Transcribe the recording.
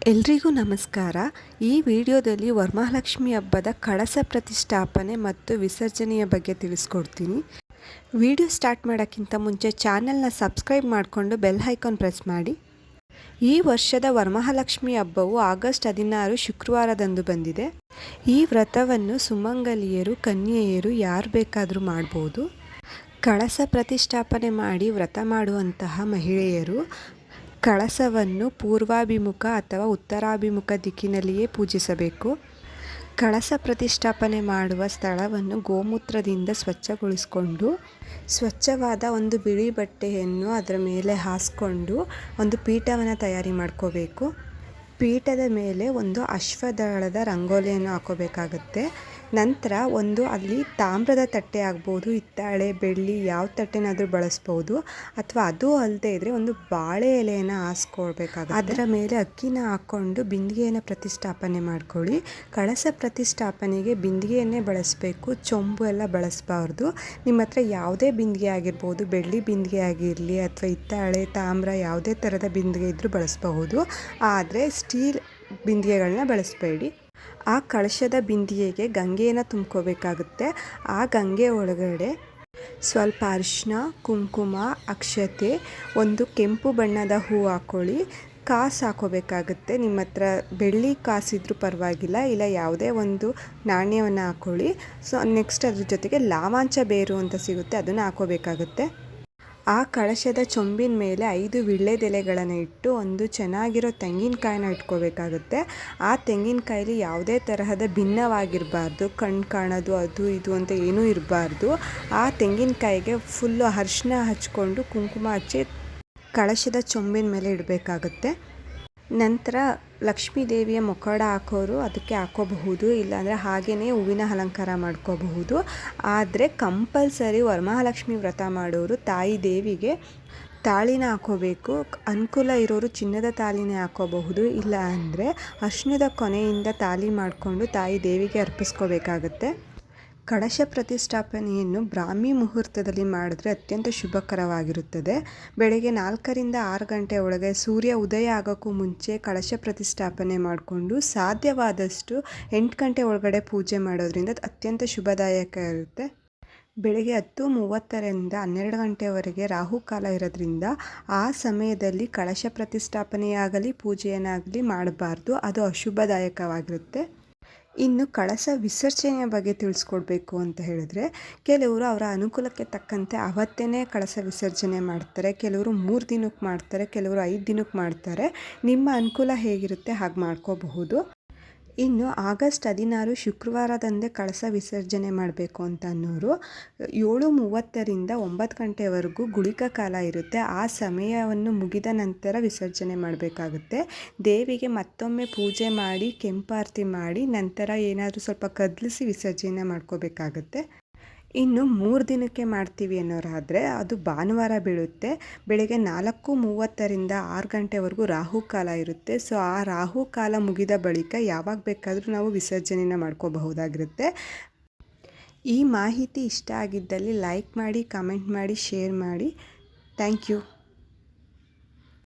ಎಲ್ರಿಗೂ ನಮಸ್ಕಾರ. ಈ ವಿಡಿಯೋದಲ್ಲಿ ವರಮಹಾಲಕ್ಷ್ಮಿ ಹಬ್ಬದ ಕಳಸ ಪ್ರತಿಷ್ಠಾಪನೆ ಮತ್ತು ವಿಸರ್ಜನೆಯ ಬಗ್ಗೆ ತಿಳಿಸ್ಕೊಡ್ತೀನಿ. ವಿಡಿಯೋ ಸ್ಟಾರ್ಟ್ ಮಾಡೋಕ್ಕಿಂತ ಮುಂಚೆ ಚಾನೆಲ್ನ ಸಬ್ಸ್ಕ್ರೈಬ್ ಮಾಡಿಕೊಂಡು ಬೆಲ್ ಐಕಾನ್ ಪ್ರೆಸ್ ಮಾಡಿ. ಈ ವರ್ಷದ ವರಮಹಾಲಕ್ಷ್ಮಿ ಹಬ್ಬವು ಆಗಸ್ಟ್ ಹದಿನಾರು ಶುಕ್ರವಾರದಂದು ಬಂದಿದೆ. ಈ ವ್ರತವನ್ನು ಸುಮಂಗಲಿಯರು, ಕನ್ಯೆಯರು ಯಾರು ಬೇಕಾದರೂ ಮಾಡ್ಬೋದು. ಕಳಸ ಪ್ರತಿಷ್ಠಾಪನೆ ಮಾಡಿ ವ್ರತ ಮಾಡುವಂತಹ ಮಹಿಳೆಯರು ಕಳಸವನ್ನು ಪೂರ್ವಾಭಿಮುಖ ಅಥವಾ ಉತ್ತರಾಭಿಮುಖ ದಿಕ್ಕಿನಲ್ಲಿಯೇ ಪೂಜಿಸಬೇಕು. ಕಳಸ ಪ್ರತಿಷ್ಠಾಪನೆ ಮಾಡುವ ಸ್ಥಳವನ್ನು ಗೋಮೂತ್ರದಿಂದ ಸ್ವಚ್ಛಗೊಳಿಸಿಕೊಂಡು, ಸ್ವಚ್ಛವಾದ ಒಂದು ಬಿಳಿ ಬಟ್ಟೆಯನ್ನು ಅದರ ಮೇಲೆ ಹಾಸ್ಕೊಂಡು ಒಂದು ಪೀಠವನ್ನು ತಯಾರಿ ಮಾಡ್ಕೋಬೇಕು. ಪೀಠದ ಮೇಲೆ ಒಂದು ಅಶ್ವದಳದ ರಂಗೋಲಿಯನ್ನು ಹಾಕೋಬೇಕಾಗತ್ತೆ. ನಂತರ ಒಂದು ಅಲ್ಲಿ ತಾಮ್ರದ ತಟ್ಟೆ ಆಗ್ಬೋದು, ಹಿತ್ತಾಳೆ, ಬೆಳ್ಳಿ ಯಾವ ತಟ್ಟೆನಾದರೂ ಬಳಸ್ಬೋದು ಅಥವಾ ಅದು ಅಲ್ಲದೆ ಇದ್ದರೆ ಒಂದು ಬಾಳೆ ಎಲೆಯನ್ನು ಹಾಸ್ಕೊಳ್ಬೇಕಾಗುತ್ತೆ. ಅದರ ಮೇಲೆ ಅಕ್ಕಿನ ಹಾಕ್ಕೊಂಡು ಬಿಂದಿಗೆಯನ್ನು ಪ್ರತಿಷ್ಠಾಪನೆ ಮಾಡ್ಕೊಳ್ಳಿ. ಕಳಸ ಪ್ರತಿಷ್ಠಾಪನೆಗೆ ಬಿಂದಿಗೆಯನ್ನೇ ಬಳಸಬೇಕು, ಚೊಂಬು ಎಲ್ಲ ಬಳಸಬಾರ್ದು. ನಿಮ್ಮ ಹತ್ರ ಯಾವುದೇ ಬಿಂದಿಗೆ ಆಗಿರ್ಬೋದು, ಬೆಳ್ಳಿ ಬಿಂದಿಗೆ ಆಗಿರಲಿ ಅಥವಾ ಹಿತ್ತಾಳೆ, ತಾಮ್ರ ಯಾವುದೇ ಥರದ ಬಿಂದಿಗೆ ಇದ್ದರೂ ಬಳಸಬಹುದು. ಆದರೆ ಸ್ಟೀಲ್ ಬಿಂದಿಗೆಗಳನ್ನ ಬಳಸಬೇಡಿ. ಆ ಕಳಶದ ಬಿಂದಿಗೆಗೆ ಗಂಗೆಯನ್ನು ತುಂಬ್ಕೋಬೇಕಾಗುತ್ತೆ. ಆ ಗಂಗೆ ಒಳಗಡೆ ಸ್ವಲ್ಪ ಅರಿಶಿನ ಕುಂಕುಮ, ಅಕ್ಷತೆ, ಒಂದು ಕೆಂಪು ಬಣ್ಣದ ಹೂ ಹಾಕ್ಕೊಳ್ಳಿ ಕಾಸು ಹಾಕೋಬೇಕಾಗುತ್ತೆ. ನಿಮ್ಮ ಹತ್ರ ಬೆಳ್ಳಿ ಕಾಸಿದ್ರೂ ಪರವಾಗಿಲ್ಲ. ಇಲ್ಲ, ಯಾವುದೇ ಒಂದು ನಾಣ್ಯವನ್ನು ಹಾಕ್ಕೊಳ್ಳಿ ಸೊ ನೆಕ್ಸ್ಟ್ ಅದ್ರ ಜೊತೆಗೆ ಲಾವಾಂಚ ಬೇರು ಅಂತ ಸಿಗುತ್ತೆ. ಅದನ್ನು ಹಾಕೋಬೇಕಾಗುತ್ತೆ. ಆ ಕಳಶದ ಚೊಂಬಿನ ಮೇಲೆ ಐದು ವಿಳ್ಳೆದೆಲೆಗಳನ್ನು ಇಟ್ಟು ಒಂದು ಚೆನ್ನಾಗಿರೋ ತೆಂಗಿನಕಾಯಿನ ಇಟ್ಕೋಬೇಕಾಗುತ್ತೆ. ಆ ತೆಂಗಿನಕಾಯಲ್ಲಿ ಯಾವುದೇ ತರಹದ ಭಿನ್ನವಾಗಿರಬಾರ್ದು ಕಣ್ಣು ಕಾಣೋದು, ಅದು ಇದು ಅಂತ ಏನೂ ಇರಬಾರ್ದು. ಆ ತೆಂಗಿನಕಾಯಿಗೆ ಫುಲ್ಲು ಅರ್ಶಿನ ಹಚ್ಕೊಂಡು ಕುಂಕುಮ ಹಚ್ಚಿ ಕಳಶದ ಚೊಂಬಿನ ಮೇಲೆ ಇಡಬೇಕಾಗುತ್ತೆ. ನಂತರ ಲಕ್ಷ್ಮೀ ದೇವಿಯ ಮುಖಡ ಹಾಕೋರು ಅದಕ್ಕೆ ಹಾಕೋಬಹುದು, ಇಲ್ಲಾಂದರೆ ಹಾಗೆಯೇ ಹೂವಿನ ಅಲಂಕಾರ ಮಾಡ್ಕೋಬಹುದು. ಆದರೆ ಕಂಪಲ್ಸರಿ ವರಮಹಾಲಕ್ಷ್ಮಿ ವ್ರತ ಮಾಡೋರು ತಾಯಿ ದೇವಿಗೆ ತಾಳಿನ ಹಾಕೋಬೇಕು. ಅನುಕೂಲ ಇರೋರು ಚಿನ್ನದ ತಾಳಿನೇ ಹಾಕೋಬಹುದು. ಇಲ್ಲ ಅಂದರೆ ಅರ್ಶಿಣದ ಕೊನೆಯಿಂದ ತಾಳಿ ಮಾಡಿಕೊಂಡು ತಾಯಿ ದೇವಿಗೆ ಅರ್ಪಿಸ್ಕೋಬೇಕಾಗತ್ತೆ. ಕಳಶ ಪ್ರತಿಷ್ಠಾಪನೆಯನ್ನು ಬ್ರಾಹ್ಮಿ ಮುಹೂರ್ತದಲ್ಲಿ ಮಾಡಿದ್ರೆ ಅತ್ಯಂತ ಶುಭಕರವಾಗಿರುತ್ತದೆ. ಬೆಳಗ್ಗೆ ನಾಲ್ಕರಿಂದ ಆರು ಗಂಟೆ ಒಳಗೆ ಸೂರ್ಯ ಉದಯ ಆಗೋಕ್ಕೂ ಮುಂಚೆ ಕಳಶ ಪ್ರತಿಷ್ಠಾಪನೆ ಮಾಡಿಕೊಂಡು ಸಾಧ್ಯವಾದಷ್ಟು ಎಂಟು ಗಂಟೆ ಒಳಗಡೆ ಪೂಜೆ ಮಾಡೋದ್ರಿಂದ ಅತ್ಯಂತ ಶುಭದಾಯಕ ಇರುತ್ತೆ. ಬೆಳಗ್ಗೆ ಹತ್ತು ಮೂವತ್ತರಿಂದ ಹನ್ನೆರಡು ಗಂಟೆವರೆಗೆ ರಾಹುಕಾಲ ಇರೋದ್ರಿಂದ ಆ ಸಮಯದಲ್ಲಿ ಕಳಶ ಪ್ರತಿಷ್ಠಾಪನೆಯಾಗಲಿ, ಪೂಜೆಯನ್ನಾಗಲಿ ಮಾಡಬಾರ್ದು. ಅದು ಅಶುಭದಾಯಕವಾಗಿರುತ್ತೆ. ಇನ್ನು ಕಳಸ ವಿಸರ್ಜನೆಯ ಬಗ್ಗೆ ತಿಳಿಸ್ಕೊಡ್ಬೇಕು ಅಂತ ಹೇಳಿದ್ರೆ, ಕೆಲವರು ಅವರ ಅನುಕೂಲಕ್ಕೆ ತಕ್ಕಂತೆ ಅವತ್ತೇ ಕಳಸ ವಿಸರ್ಜನೆ ಮಾಡ್ತಾರೆ, ಕೆಲವರು ಮೂರು ದಿನಕ್ಕೆ ಮಾಡ್ತಾರೆ, ಕೆಲವರು ಐದು ದಿನಕ್ಕೆ ಮಾಡ್ತಾರೆ. ನಿಮ್ಮ ಅನುಕೂಲ ಹೇಗಿರುತ್ತೆ ಹಾಗೆ ಮಾಡ್ಕೋಬಹುದು. ಇನ್ನು ಆಗಸ್ಟ್ ಹದಿನಾರು ಶುಕ್ರವಾರದಂದೇ ಕಳಸ ವಿಸರ್ಜನೆ ಮಾಡಬೇಕು ಅಂತ ಅನ್ನೋರು ಏಳು ಮೂವತ್ತರಿಂದ ಒಂಬತ್ತು ಗಂಟೆವರೆಗೂ ಗುಳಿಕ ಕಾಲ ಇರುತ್ತೆ. ಆ ಸಮಯವನ್ನು ಮುಗಿದ ನಂತರ ವಿಸರ್ಜನೆ ಮಾಡಬೇಕಾಗುತ್ತೆ. ದೇವಿಗೆ ಮತ್ತೊಮ್ಮೆ ಪೂಜೆ ಮಾಡಿ, ಕೆಂಪಾರತಿ ಮಾಡಿ ನಂತರ ಏನಾದರೂ ಸ್ವಲ್ಪ ಕದಲಿಸಿ ವಿಸರ್ಜನೆ ಮಾಡ್ಕೋಬೇಕಾಗುತ್ತೆ. ಇನ್ನು ಮೂರು ದಿನಕ್ಕೆ ಮಾಡ್ತೀವಿ ಅನ್ನೋರಾದರೆ ಅದು ಭಾನುವಾರ ಬೀಳುತ್ತೆ. ಬೆಳಗ್ಗೆ ನಾಲ್ಕು ಮೂವತ್ತರಿಂದ ಆರು ಗಂಟೆವರೆಗೂ ರಾಹುಕಾಲ ಇರುತ್ತೆ. ಸೊ, ಆ ರಾಹುಕಾಲ ಮುಗಿದ ಬಳಿಕ ಯಾವಾಗ ಬೇಕಾದರೂ ನಾವು ವಿಸರ್ಜನೆನ ಮಾಡ್ಕೋಬಹುದಾಗಿರುತ್ತೆ. ಈ ಮಾಹಿತಿ ಇಷ್ಟ ಆಗಿದ್ದಲ್ಲಿ ಲೈಕ್ ಮಾಡಿ, ಕಮೆಂಟ್ ಮಾಡಿ, ಶೇರ್ ಮಾಡಿ. Thank you.